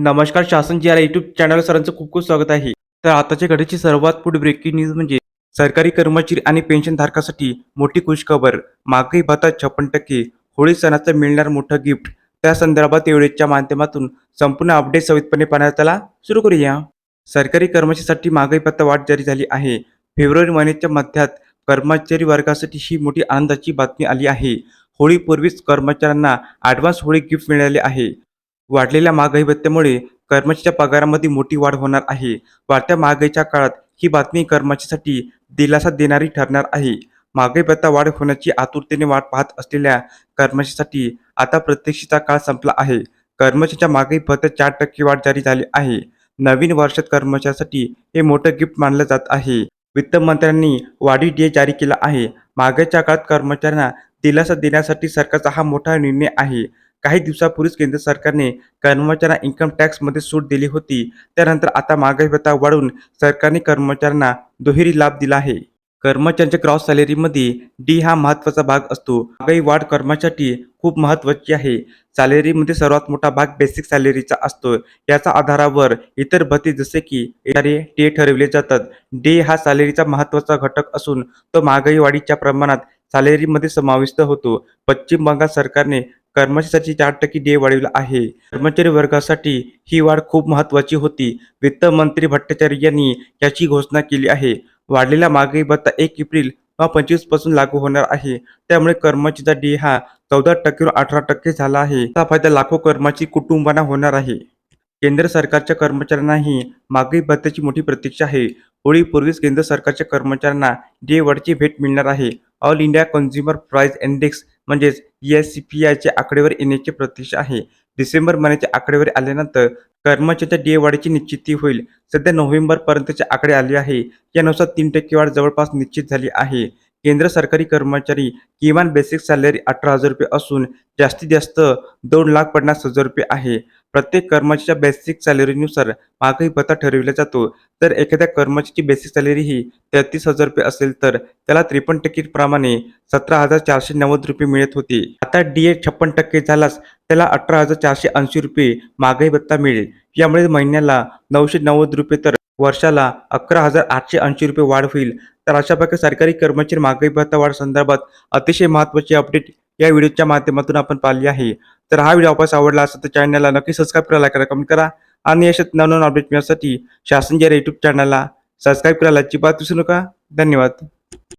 नमस्कार शासन जी our YouTube channel सरांचं खूप खूप स्वागत आहे. तर आताच्या घडीची सर्वात पुढे ब्रेकिंग न्यूज म्हणजे सरकारी कर्मचारी आणि पेन्शनधारकासाठी मोठी खुशखबर. महागाई भत्ता छप्पन टक्के होळी सणाचं मिळणार मोठं गिफ्ट त्या संदर्भात एवढेच्या माध्यमातून संपूर्ण अपडेट सवितपणे पाहण्यात आला सुरू करूया. सरकारी कर्मचारीसाठी महागाई भत्ता वाढ जारी झाली आहे. फेब्रुवारी महिन्याच्या मध्यात कर्मचारी वर्गासाठी ही मोठी आनंदाची बातमी आली आहे. होळीपूर्वीच कर्मचाऱ्यांना ॲडव्हान्स होळी गिफ्ट मिळाले आहे. वाढलेल्या महागाई भत्त्यामुळे कर्मचाऱ्याच्या पगारामध्ये मोठी वाढ होणार आहे. वाढत्या महागाईच्या काळात ही बातमी कर्मचाऱ्यासाठी दिलासा देणारी ठरणार आहे. महागाई भत्ता वाढ होण्याची आतुरतेने वाट पाहत असलेल्या कर्मचाऱ्यासाठी आता प्रतीक्षेचा काळ संपला आहे. कर्मचाऱ्याच्या महागाई भत्त्यात चार टक्के वाढ जारी झाली आहे. नवीन वर्षात कर्मचाऱ्यासाठी हे मोठं गिफ्ट मानलं जात आहे. वित्त मंत्र्यांनी वाढीव डीए जारी केला आहे. महागाईच्या काळात कर्मचाऱ्यांना दिलासा देण्यासाठी सरकारचा हा मोठा निर्णय आहे. काही दिवसापूर्वीच केंद्र सरकारने कर्मचाऱ्यांना इन्कम टॅक्समध्ये सूट दिली होती. त्यानंतर आता महागाई भत्ता वाढवून सरकारने कर्मचाऱ्यांना दुहेरी लाभ दिला आहे. कर्मचाऱ्यांच्या क्रॉस सॅलरीमध्ये डी हा महत्त्वाचा भाग असतो. महागाई वाढ कर्मचाऱ्यासाठी खूप महत्त्वाची आहे. सॅलरीमध्ये सर्वात मोठा भाग बेसिक सॅलरीचा असतो. याचा आधारावर इतर भत्ते जसे की डे ठरविले ठरवले जातात. डे हा सॅलरीचा महत्त्वाचा घटक असून तो महागाई वाढीच्या प्रमाणात सॅलरीमध्ये समाविष्ट होतो. पश्चिम बंगाल सरकारने कर्मचाऱ्यांची चार टक्के डे वाढविला आहे. कर्मचारी वर्गासाठी ही वाढ खूप महत्त्वाची होती. वित्तमंत्री भट्टाचार्य यांनी याची घोषणा केली आहे. वाढलेला महागाई भत्ता एक एप्रिल पंचवीसपासून लागू होणार आहे. त्यामुळे कर्मचारीचा डे हा चौदा टक्केवर अठरा टक्के झाला आहे. हा फायदा लाखो कर्मचारी कुटुंबांना होणार आहे. केंद्र सरकारच्या कर्मचाऱ्यांनाही मागणी भत्त्याची मोठी प्रतीक्षा आहे. होळीपूर्वीच केंद्र सरकारच्या कर्मचाऱ्यांना डे वरची भेट मिळणार आहे. All India consumer price index म्हणजेच एस सी पी आयच्या आकडेवर येण्याची प्रतीक्षा आहे. डिसेंबर महिन्याच्या आकडेवारी आल्यानंतर कर्मचाऱ्याच्या डे वाढीची निश्चिती होईल. सध्या नोव्हेंबरपर्यंतचे आकडे आले आहे. यानुसार तीन टक्के वाढ जवळपास निश्चित झाली आहे. केंद्र सरकारी कर्मचारी किमान बेसिक सॅलरी अठरा हजार रुपये असून जास्तीत जास्त दोन लाख पन्नास हजार रुपये आहे. प्रत्येक कर्मचाऱ्याच्या बेसिक सॅलरीनुसार महागाई भत्ता ठरविला जातो. तर एखाद्या कर्मचाऱ्याची बेसिक सॅलरी ही तेहतीस हजार रुपये असेल तर त्याला त्रेपन्न टक्के प्रमाणे सतरा हजार चारशे नव्वद रुपये मिळत होते. आता डी ए छप्पन टक्के झाल्यास त्याला अठरा हजार चारशे ऐंशी रुपये महागाई भत्ता मिळेल. यामुळे महिन्याला नऊशे नव्वद रुपये तर वर्षाला अकरा हजार आठशे ऐंशी रुपये वाढ होईल. तर अशा प्रकारे सरकारी कर्मचारी महागाई भत्ता वाढ संदर्भात अतिशय महत्त्वाची अपडेट या व्हिडिओच्या माध्यमातून आपण पाहिली आहे. तर हा व्हिडिओ आपल्यास आवडला असेल तर चॅनलला नक्की सबस्क्राईब करायला करा कमेंट करा. आणि अशाच नवनवीन अपडेट मिळण्यासाठी शासन जे यूट्यूब चॅनलला सबस्क्राईब करायला अजिबात विसरू नका. धन्यवाद.